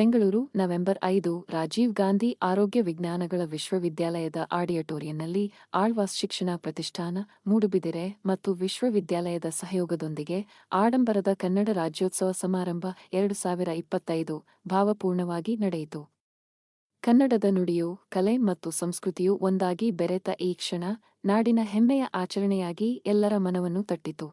Bengaluru, November ಐದು, ರಾಜೀವ್ ಗಾಂಧಿ ಆರೋಗ್ಯ ವಿಜ್ಞಾನಗಳ ವಿಶ್ವವಿದ್ಯಾಲಯದ ಆಡಿಯಟೋರಿಯಂನಲ್ಲಿ ಆಳ್ವಾಸ್ ಶಿಕ್ಷಣ ಪ್ರತಿಷ್ಠಾನ ಮೂಡುಬಿದಿರೆ ಮತ್ತು ವಿಶ್ವವಿದ್ಯಾಲಯದ ಸಹಯೋಗದೊಂದಿಗೆ ಆಡಂಬರದ ಕನ್ನಡ ರಾಜ್ಯೋತ್ಸವ ಸಮಾರಂಭ ಎರಡು ಸಾವಿರ ಇಪ್ಪತ್ತೈದು ಭಾವಪೂರ್ಣವಾಗಿ ನಡೆಯಿತು. ಕನ್ನಡದ ನುಡಿಯು, ಕಲೆ ಮತ್ತು ಸಂಸ್ಕೃತಿಯು ಒಂದಾಗಿ ಬೆರೆತ ಈ ಕ್ಷಣ ನಾಡಿನ ಹೆಮ್ಮೆಯ ಆಚರಣೆಯಾಗಿ ಎಲ್ಲರ ಮನವನ್ನು ತಟ್ಟಿತು.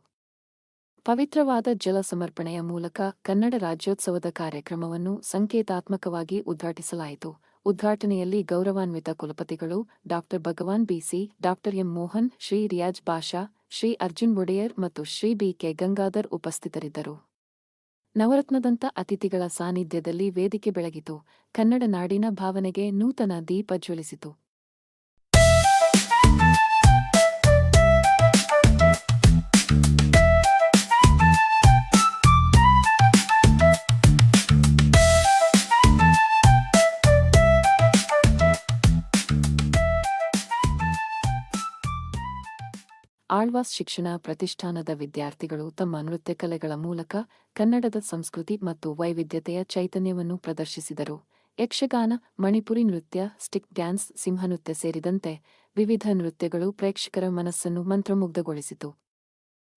ಪವಿತ್ರವಾದ ಜಲ ಸಮರ್ಪಣೆಯ ಮೂಲಕ ಕನ್ನಡ ರಾಜ್ಯೋತ್ಸವದ ಕಾರ್ಯಕ್ರಮವನ್ನು ಸಂಕೇತಾತ್ಮಕವಾಗಿ ಉದ್ಘಾಟಿಸಲಾಯಿತು. ಉದ್ಘಾಟನೆಯಲ್ಲಿ ಗೌರವಾನ್ವಿತ ಕುಲಪತಿಗಳು doctor Bhagwan B C doctor M. Mohan, Shri Riyaz Basha, Shri Arjun Wodeyar ಮತ್ತು ಶ್ರೀ ಬಿ ಕೆ ಗಂಗಾಧರ್ ಉಪಸ್ಥಿತರಿದ್ದರು. ನವರತ್ನದಂಥ ಅತಿಥಿಗಳ ಸಾನ್ನಿಧ್ಯದಲ್ಲಿ ವೇದಿಕೆ ಬೆಳಗಿತು. ಕನ್ನಡ ನಾಡಿನ ಭಾವನೆಗೆ ನೂತನ ದೀಪ ಜ್ವಲಿಸಿತು. ಆಳ್ವಾಸ್ ಶಿಕ್ಷಣ ಪ್ರತಿಷ್ಠಾನದ ವಿದ್ಯಾರ್ಥಿಗಳು ತಮ್ಮ ನೃತ್ಯ ಕಲೆಗಳ ಮೂಲಕ ಕನ್ನಡದ ಸಂಸ್ಕೃತಿ ಮತ್ತು ವೈವಿಧ್ಯತೆಯ ಚೈತನ್ಯವನ್ನು ಪ್ರದರ್ಶಿಸಿದರು. ಯಕ್ಷಗಾನ, ಮಣಿಪುರಿ ನೃತ್ಯ, ಸ್ಟಿಕ್ ಡ್ಯಾನ್ಸ್ ಸಿಂಹನೃತ್ಯ ಸೇರಿದಂತೆ ವಿವಿಧ ನೃತ್ಯಗಳು ಪ್ರೇಕ್ಷಕರ ಮನಸ್ಸನ್ನು ಮಂತ್ರಮುಗ್ಧಗೊಳಿಸಿತು.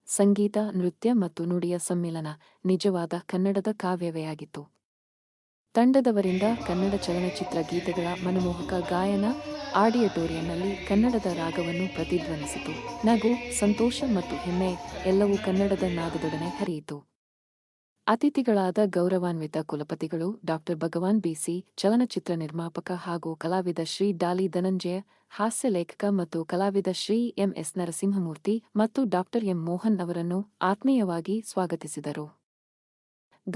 ಸಂಗೀತ, ನೃತ್ಯ ಮತ್ತು ನುಡಿಯ ಸಮ್ಮಿಲನ ನಿಜವಾದ ಕನ್ನಡದ ಕಾವ್ಯವೇ ತಂಡದವರಿಂದ ಕನ್ನಡ ಚಲನಚಿತ್ರ ಗೀತೆಗಳ ಮನಮೋಹಕ ಗಾಯನ ಆಡಿಯಟೋರಿಯಂನಲ್ಲಿ ಕನ್ನಡದ ರಾಗವನ್ನು ಪ್ರತಿಧ್ವನಿಸಿತು. ನಗು, ಸಂತೋಷ ಮತ್ತು ಹೆಮ್ಮೆ ಎಲ್ಲವೂ ಕನ್ನಡದ ನಾದದೊಡನೆ ಹರಿಯಿತು. ಅತಿಥಿಗಳಾದ ಗೌರವಾನ್ವಿತ ಕುಲಪತಿಗಳು ಡಾಕ್ಟರ್ ಭಗವಾನ್ ಬಿಸಿ ಚಲನಚಿತ್ರ ನಿರ್ಮಾಪಕ ಹಾಗೂ ಕಲಾವಿದ ಶ್ರೀ ಡಾಲಿ ಧನಂಜಯ, ಹಾಸ್ಯ ಲೇಖಕ ಮತ್ತು ಕಲಾವಿದ ಶ್ರೀ ಎಂಎಸ್ ನರಸಿಂಹಮೂರ್ತಿ ಮತ್ತು ಡಾಕ್ಟರ್ ಎಂ. ಮೋಹನ್ ಅವರನ್ನು ಆತ್ಮೀಯವಾಗಿ ಸ್ವಾಗತಿಸಿದರು.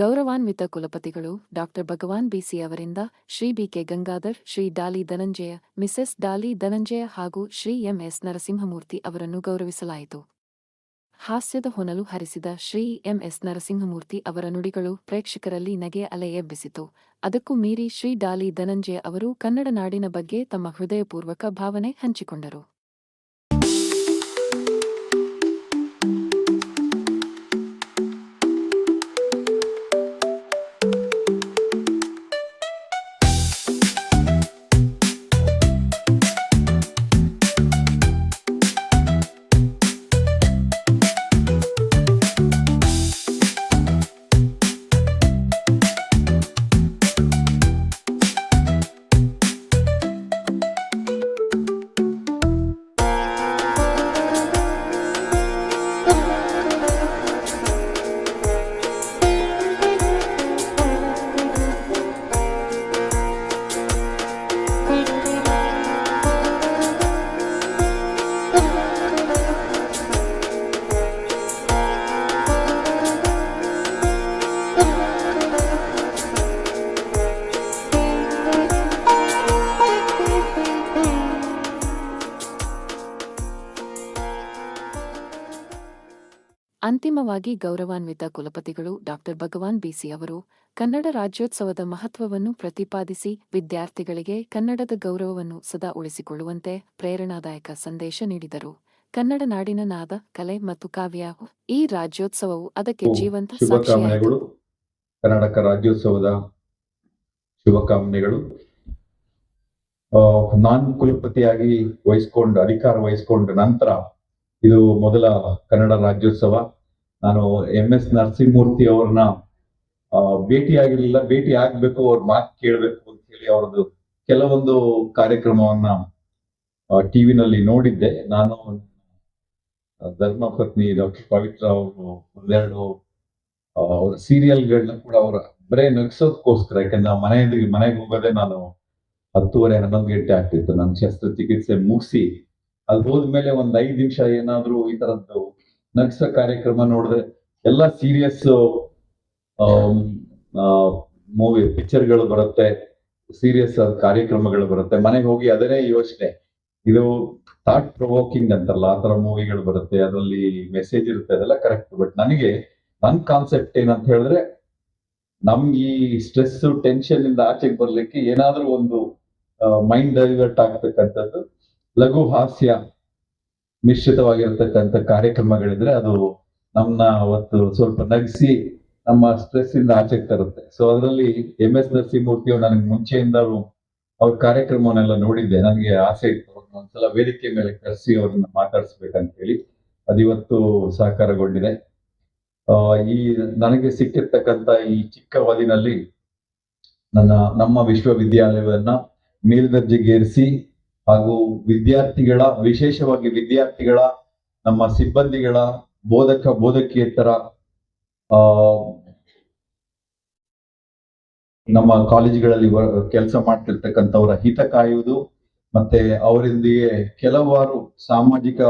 ಗೌರವಾನ್ವಿತ ಕುಲಪತಿಗಳು ಡಾಕ್ಟರ್ ಭಗವಾನ್ ಬಿಸಿ ಅವರಿಂದ ಶ್ರೀ ಬಿಕೆ ಗಂಗಾಧರ್, ಶ್ರೀ ಡಾಲಿ ಧನಂಜಯ, ಮಿಸೆಸ್ ಡಾಲಿ ಧನಂಜಯ ಹಾಗೂ ಶ್ರೀ ಎಂಎಸ್ ನರಸಿಂಹಮೂರ್ತಿ ಅವರನ್ನು ಗೌರವಿಸಲಾಯಿತು. ಹಾಸ್ಯದ ಹೊನಲು ಹರಿಸಿದ ಶ್ರೀ ಎಂಎಸ್ ನರಸಿಂಹಮೂರ್ತಿ ಅವರ ನುಡಿಗಳು ಪ್ರೇಕ್ಷಕರಲ್ಲಿ ನಗೆ ಅಲೆ ಎಬ್ಬಿಸಿತು. ಅದಕ್ಕೂ ಮೀರಿ ಶ್ರೀ ಡಾಲಿ ಧನಂಜಯ ಅವರು ಕನ್ನಡ ನಾಡಿನ ಬಗ್ಗೆ ತಮ್ಮ ಹೃದಯಪೂರ್ವಕ ಭಾವನೆ ಹಂಚಿಕೊಂಡರು. ಅಂತಿಮವಾಗಿ ಗೌರವಾನ್ವಿತ ಕುಲಪತಿಗಳು ಡಾಕ್ಟರ್ ಭಗವಾನ್ ಬಿಸಿ ಅವರು. ಕನ್ನಡ ರಾಜ್ಯೋತ್ಸವದ ಮಹತ್ವವನ್ನು ಪ್ರತಿಪಾದಿಸಿ ವಿದ್ಯಾರ್ಥಿಗಳಿಗೆ ಕನ್ನಡದ ಗೌರವವನ್ನು ಸದಾ ಉಳಿಸಿಕೊಳ್ಳುವಂತೆ ಪ್ರೇರಣಾದಾಯಕ ಸಂದೇಶ ನೀಡಿದರು. ಕನ್ನಡ ನಾಡಿನ ನಾದ ಕಲೆ ಮತ್ತು ಕಾವ್ಯ ಈ ರಾಜ್ಯೋತ್ಸವವು ಅದಕ್ಕೆ ಜೀವಂತ ಶುಭಕಾಮನೆಗಳು. ಕರ್ನಾಟಕ ರಾಜ್ಯೋತ್ಸವದ ಶುಭಕಾಮನೆಗಳು. ನಾನ್ ಕುಲಪತಿಯಾಗಿ ವಹಿಸ್ಕೊಂಡು ಅಧಿಕಾರ ವಹಿಸ್ಕೊಂಡ ನಂತರ ಇದು ಮೊದಲ ಕನ್ನಡ ರಾಜ್ಯೋತ್ಸವ. ನಾನು ಎಂ ಎಸ್ ನರಸಿಂಹಮೂರ್ತಿ ಅವ್ರನ್ನ ಭೇಟಿ ಆಗಿರ್ಲಿಲ್ಲ ಭೇಟಿ ಆಗ್ಬೇಕು ಅವ್ರ ಮಾತು ಕೇಳಬೇಕು ಅಂತ ಹೇಳಿ ಅವ್ರದ್ದು ಕೆಲವೊಂದು ಕಾರ್ಯಕ್ರಮವನ್ನ ಟಿವಿನಲ್ಲಿ ನೋಡಿದ್ದೆ. ನಾನು ಆ, ಧರ್ಮಪತ್ನಿ ಡಾಕ್ಟರ್ ಪವಿತ್ರ ಅವರು ಒಂದೆರಡು ಅವರ ಸೀರಿಯಲ್ಗಳನ್ನ ಕೂಡ ಅವರ ಬರೇ ನಗ್ಸೋದಕ್ಕೋಸ್ಕರ ಯಾಕಂದ್ರೆ ಮನೆಯಿಂದ ಮನೆಗೆ ಹೋಗೋದೇ ನಾನು ಹತ್ತುವರೆ ಹನ್ನೊಂದು ಗಂಟೆ ಆಗ್ತಿತ್ತು. ನನ್ನ ಶಸ್ತ್ರಚಿಕಿತ್ಸೆ ಮುಗಿಸಿ ಅಲ್ಲಿ ಹೋದ್ಮೇಲೆ ಒಂದ್ ಐದು ನಿಮಿಷ ಏನಾದ್ರೂ ಈ ತರದ್ದು ನಗ್ಸ ಕಾರ್ಯಕ್ರಮ ನೋಡಿದ್ರೆ ಎಲ್ಲ ಸೀರಿಯಸ್ ಮೂವಿ ಪಿಕ್ಚರ್ಗಳು ಬರುತ್ತೆ ಸೀರಿಯಸ್ ಕಾರ್ಯಕ್ರಮಗಳು ಬರುತ್ತೆ. ಮನೆಗೆ ಹೋಗಿ ಅದನ್ನೇ ಯೋಚನೆ. ಇದು ಥಾಟ್ ಪ್ರೊವೋಕಿಂಗ್ ಅಂತಲ್ಲ, ಆ ತರ ಮೂವಿಗಳು ಬರುತ್ತೆ, ಅದರಲ್ಲಿ ಮೆಸೇಜ್ ಇರುತ್ತೆ, ಅದೆಲ್ಲ ಕರೆಕ್ಟ್ ಬಟ್ ನನಗೆ, ನನ್ ಕಾನ್ಸೆಪ್ಟ್ ಏನಂತ ಹೇಳಿದ್ರೆ, ನಮ್ಗೆ ಈ ಸ್ಟ್ರೆಸ್ ಟೆನ್ಷನ್ ಇಂದ ಆಚೆಗೆ ಬರ್ಲಿಕ್ಕೆ ಏನಾದ್ರೂ ಒಂದು ಮೈಂಡ್ ಡೈವರ್ಟ್ ಆಗ್ತಕ್ಕಂಥದ್ದು, ಲಘು ಹಾಸ್ಯ. ಮಿಶ್ರಿತವಾಗಿರ್ತಕ್ಕಂಥ ಕಾರ್ಯಕ್ರಮಗಳಿದ್ರೆ ಅದು ನಮ್ಮನ್ನ ಅವತ್ತು ಸ್ವಲ್ಪ ನಗಿಸಿ ನಮ್ಮ ಸ್ಟ್ರೆಸ್ ಇಂದ ಆಚೆ ತರುತ್ತೆ. ಸೊ ಅದರಲ್ಲಿ ಎಂ ಎಸ್ ನರಸಿಂಹಮೂರ್ತಿ ಅವರು ನನಗೆ ಮುಂಚೆಯಿಂದ ಅವ್ರ ಕಾರ್ಯಕ್ರಮವನ್ನೆಲ್ಲ ನೋಡಿದ್ದೆ. ನನಗೆ ಆಸೆ ಇತ್ತು. ಅವ್ರನ್ನ ಒಂದ್ಸಲ ವೇದಿಕೆ ಮೇಲೆ ಕರೆಸಿ ಅವ್ರನ್ನ ಮಾತಾಡಿಸ್ಬೇಕಂತ ಹೇಳಿ ಅದಿವತ್ತು ಸಹಕಾರಗೊಂಡಿದೆ. ಆ, ಈ ನನಗೆ ಸಿಕ್ಕಿರ್ತಕ್ಕಂಥ ಈ ಚಿಕ್ಕ ಅವಧಿನಲ್ಲಿ ನನ್ನ ನಮ್ಮ ವಿಶ್ವವಿದ್ಯಾಲಯವನ್ನ ಮೇಲ್ದರ್ಜೆಗೇರಿಸಿ ಹಾಗೂ ವಿದ್ಯಾರ್ಥಿಗಳ, ವಿಶೇಷವಾಗಿ ವಿದ್ಯಾರ್ಥಿಗಳ, ನಮ್ಮ ಸಿಬ್ಬಂದಿಗಳ ಬೋಧಕ ಬೋಧಕಿಯೇತರ ಆ, ನಮ್ಮ ಕಾಲೇಜುಗಳಲ್ಲಿ ಕೆಲಸ ಮಾಡ್ತಿರ್ತಕ್ಕಂಥವರ ಹಿತ ಕಾಯುವುದು ಮತ್ತೆ ಅವರೊಂದಿಗೆ ಕೆಲವಾರು ಸಾಮಾಜಿಕ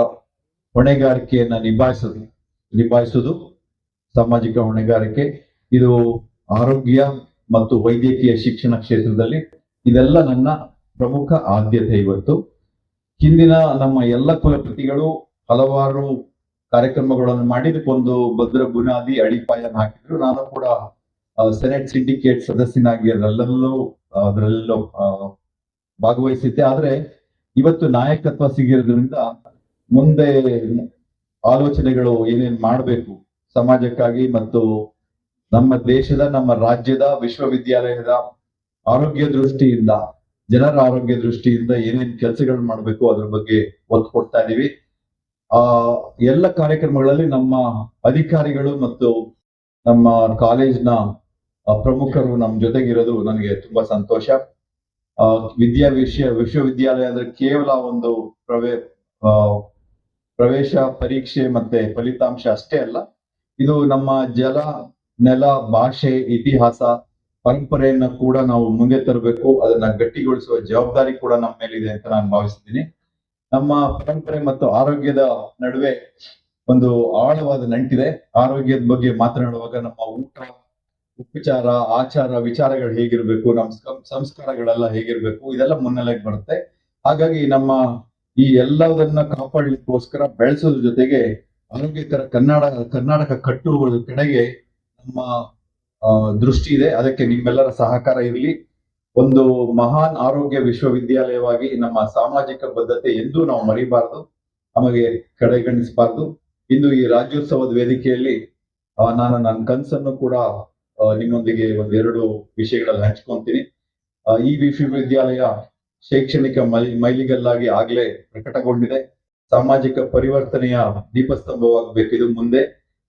ಹೊಣೆಗಾರಿಕೆಯನ್ನ ನಿಭಾಯಿಸುದು ನಿಭಾಯಿಸುವುದು. ಸಾಮಾಜಿಕ ಹೊಣೆಗಾರಿಕೆ, ಇದು ಆರೋಗ್ಯ ಮತ್ತು ವೈದ್ಯಕೀಯ ಶಿಕ್ಷಣ ಕ್ಷೇತ್ರದಲ್ಲಿ ಇದೆಲ್ಲ ನನ್ನ ಪ್ರಮುಖ ಆದ್ಯತೆ ಇವತ್ತು. ಹಿಂದಿನ ನಮ್ಮ ಎಲ್ಲ ಕುಲಪತಿಗಳು ಹಲವಾರು ಕಾರ್ಯಕ್ರಮಗಳನ್ನು ಮಾಡಿದಕ್ಕೊಂದು ಭದ್ರ ಬುನಾದಿ ಅಡಿಪಾಯ ಹಾಕಿದ್ರು. ನಾನು ಕೂಡ ಸೆನೆಟ್ ಸಿಂಡಿಕೇಟ್ ಸದಸ್ಯನಾಗಿ ಅದರಲ್ಲೂ ಅದರಲ್ಲೂ ಭಾಗವಹಿಸಿದ್ದೆ. ಆದ್ರೆ ಇವತ್ತು ನಾಯಕತ್ವ ಸಿಗಿರೋದ್ರಿಂದ ಮುಂದೆ ಆಲೋಚನೆಗಳು ಏನೇನ್ ಮಾಡಬೇಕು ಸಮಾಜಕ್ಕಾಗಿ ಮತ್ತು ನಮ್ಮ ದೇಶದ, ನಮ್ಮ ರಾಜ್ಯದ, ವಿಶ್ವವಿದ್ಯಾಲಯದ ಆರೋಗ್ಯ ದೃಷ್ಟಿಯಿಂದ ಜನರ ಆರೋಗ್ಯ ದೃಷ್ಟಿಯಿಂದ ಏನೇನ್ ಕೆಲಸಗಳು ಮಾಡಬೇಕು ಅದ್ರ ಬಗ್ಗೆ ಒತ್ತು ಕೊಡ್ತಾ ಇದೀವಿ. ಆ, ಎಲ್ಲ ಕಾರ್ಯಕ್ರಮಗಳಲ್ಲಿ ನಮ್ಮ ಅಧಿಕಾರಿಗಳು ಮತ್ತು ನಮ್ಮ ಕಾಲೇಜ್ನ ಪ್ರಮುಖರು ನಮ್ಮ ಜೊತೆಗಿರೋದು ನನಗೆ ತುಂಬಾ ಸಂತೋಷ. ವಿದ್ಯಾ ವಿಷಯ ವಿಶ್ವವಿದ್ಯಾಲಯ ಅಂದ್ರೆ ಕೇವಲ ಒಂದು ಪ್ರವೇ ಪ್ರವೇಶ ಪರೀಕ್ಷೆ ಮತ್ತೆ ಫಲಿತಾಂಶ ಅಷ್ಟೇ ಅಲ್ಲ. ಇದು ನಮ್ಮ ಜಲ, ನೆಲ, ಭಾಷೆ, ಇತಿಹಾಸ ಪರಂಪರೆಯನ್ನ ಕೂಡ ನಾವು ಮುಂದೆ ತರಬೇಕು, ಅದನ್ನ ಗಟ್ಟಿಗೊಳಿಸುವ ಜವಾಬ್ದಾರಿ ಕೂಡ ನಮ್ಮ ಮೇಲಿದೆ ಅಂತ ನಾನು ಭಾವಿಸ್ತೀನಿ. ನಮ್ಮ ಪರಂಪರೆ ಮತ್ತು ಆರೋಗ್ಯದ ನಡುವೆ ಒಂದು ಆಳವಾದ ನಂಟಿದೆ. ಆರೋಗ್ಯದ ಬಗ್ಗೆ ಮಾತನಾಡುವಾಗ ನಮ್ಮ ಊಟ, ಉಪಚಾರ, ಆಚಾರ, ವಿಚಾರಗಳು ಹೇಗಿರ್ಬೇಕು, ನಮ್ಮ ಸಂಸ್ಕಾರಗಳೆಲ್ಲ ಹೇಗಿರ್ಬೇಕು, ಇದೆಲ್ಲ ಮುನ್ನೆಲೆಗೆ ಬರುತ್ತೆ. ಹಾಗಾಗಿ ನಮ್ಮ ಈ ಎಲ್ಲದನ್ನ ಕಾಪಾಡಲಿಕ್ಕೋಸ್ಕರ ಬೆಳೆಸೋದ್ರ ಜೊತೆಗೆ ಆರೋಗ್ಯಕರ ಕನ್ನಡ ಕರ್ನಾಟಕ ಕಟ್ಟುವ ಕಡೆಗೆ ನಮ್ಮ ದೃಷ್ಟಿ ಇದೆ. ಅದಕ್ಕೆ ನಿಮ್ಮೆಲ್ಲರ ಸಹಕಾರ ಇರಲಿ. ಒಂದು ಮಹಾನ್ ಆರೋಗ್ಯ ವಿಶ್ವವಿದ್ಯಾಲಯವಾಗಿ ನಮ್ಮ ಸಾಮಾಜಿಕ ಬದ್ಧತೆ ಎಂದೂ ನಾವು ಮರಿಬಾರದು. ನಮಗೆ ಕಡೆಗಣಿಸಬಾರದು. ಇಂದು ಈ ರಾಜ್ಯೋತ್ಸವದ ವೇದಿಕೆಯಲ್ಲಿ ನಾನು ನನ್ನ ಕನಸನ್ನು ಕೂಡ ನಿಮ್ಮೊಂದಿಗೆ ಒಂದೆರಡು ವಿಷಯಗಳಲ್ಲಿ ಹಂಚ್ಕೊಂತೀನಿ. ಈ ವಿಶ್ವವಿದ್ಯಾಲಯ ಶೈಕ್ಷಣಿಕ ಮೈ, ಮೈಲಿಗಲ್ಲಾಗಿ ಆಗ್ಲೇ ಪ್ರಕಟಗೊಂಡಿದೆ. ಸಾಮಾಜಿಕ ಪರಿವರ್ತನೆಯ ದೀಪಸ್ತಂಭವಾಗಬೇಕಿದು ಮುಂದೆ.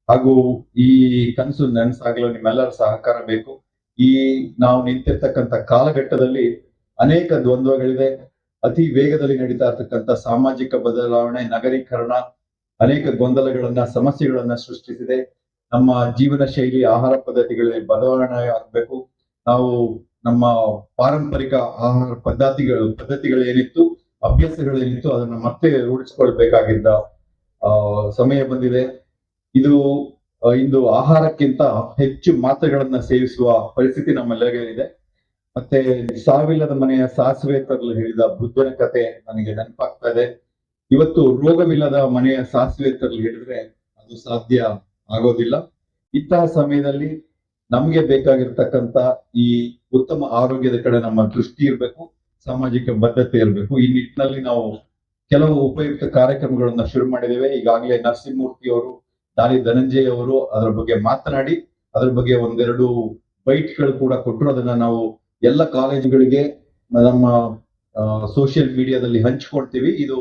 ಹಾಗೂ ಈ ಕನಸು ನನಸಾಗಲು ನಿಮ್ಮೆಲ್ಲರ ಸಹಕಾರ ಬೇಕು. ಈ ನಾವು ನಿಂತಿರ್ತಕ್ಕಂಥ ಕಾಲಘಟ್ಟದಲ್ಲಿ ಅನೇಕ ದ್ವಂದ್ವಗಳಿದೆ. ಅತಿ ವೇಗದಲ್ಲಿ ನಡೀತಾ ಇರ್ತಕ್ಕಂಥ ಸಾಮಾಜಿಕ ಬದಲಾವಣೆ, ನಗರೀಕರಣ, ಅನೇಕ ಗೊಂದಲಗಳನ್ನ, ಸಮಸ್ಯೆಗಳನ್ನ ಸೃಷ್ಟಿಸಿದೆ. ನಮ್ಮ ಜೀವನ ಶೈಲಿ, ಆಹಾರ ಪದ್ಧತಿಗಳಲ್ಲಿ ಬದಲಾವಣೆ ಆಗ್ಬೇಕು. ನಾವು ನಮ್ಮ ಪಾರಂಪರಿಕ ಆಹಾರ ಪದ್ಧತಿಗಳು ಪದ್ಧತಿಗಳು ಏನಿತ್ತು, ಅಭ್ಯಾಸಗಳು ಏನಿತ್ತು, ಅದನ್ನ ಮತ್ತೆ ರೂಢಿಸ್ಕೊಳ್ಬೇಕಾಗಿದ್ದ ಸಮಯ ಬಂದಿದೆ. ಇದು ಇಂದು ಆಹಾರಕ್ಕಿಂತ ಹೆಚ್ಚು ಮಾತ್ರೆಗಳನ್ನ ಸೇವಿಸುವ ಪರಿಸ್ಥಿತಿ ನಮ್ಮೆಲ್ಲರಿಗೆ ಮತ್ತೆ ಸಾವಿಲ್ಲದ ಮನೆಯ ಸಾಸಿವೆ ತರಲು ಹೇಳಿದ ಬುದ್ಧನ ಕತೆ ನನಗೆ ನೆನಪಾಗ್ತಾ ಇದೆ. ಇವತ್ತು ರೋಗವಿಲ್ಲದ ಮನೆಯ ಸಾಸಿವೆ ತರಲು ಹೇಳಿದ್ರೆ ಅದು ಸಾಧ್ಯ ಆಗೋದಿಲ್ಲ. ಇಂತಹ ಸಮಯದಲ್ಲಿ ನಮ್ಗೆ ಬೇಕಾಗಿರ್ತಕ್ಕಂತ ಈ ಉತ್ತಮ ಆರೋಗ್ಯದ ಕಡೆ ನಮ್ಮ ದೃಷ್ಟಿ ಇರಬೇಕು, ಸಾಮಾಜಿಕ ಬದ್ಧತೆ ಇರಬೇಕು. ಈ ನಿಟ್ಟಿನಲ್ಲಿ ನಾವು ಕೆಲವು ಉಪಯುಕ್ತ ಕಾರ್ಯಕ್ರಮಗಳನ್ನ ಶುರು ಮಾಡಿದ್ದೇವೆ. ಈಗಾಗಲೇ ನರಸಿಂಹಮೂರ್ತಿ ಅವರು ದಾನಿ ಧನಂಜಯ್ ಅವರು ಅದರ ಬಗ್ಗೆ ಮಾತನಾಡಿ, ಅದರ ಬಗ್ಗೆ ಒಂದೆರಡು ಬೈಟ್ಗಳು ಕೂಡ ಕೊಟ್ಟರು ಅದನ್ನ ನಾವು ಎಲ್ಲ ಕಾಲೇಜುಗಳಿಗೆ ನಮ್ಮ ಸೋಷಿಯಲ್ ಮೀಡಿಯಾದಲ್ಲಿ ಹಂಚ್ಕೊಳ್ತೀವಿ ಇದು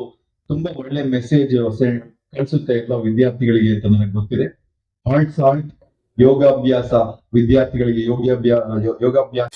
ತುಂಬಾ ಒಳ್ಳೆ ಮೆಸೇಜ್ ಕಳಿಸುತ್ತೆ ಎಲ್ಲ ವಿದ್ಯಾರ್ಥಿಗಳಿಗೆ ಅಂತ ನನಗೆ ಗೊತ್ತಿದೆ. ಹಾಲ್ಟ್ ಸಾಲ್ಟ್ ಯೋಗಾಭ್ಯಾಸ, ವಿದ್ಯಾರ್ಥಿಗಳಿಗೆ ಯೋಗಾಭ್ಯಾಸ ಯೋಗಾಭ್ಯಾಸ.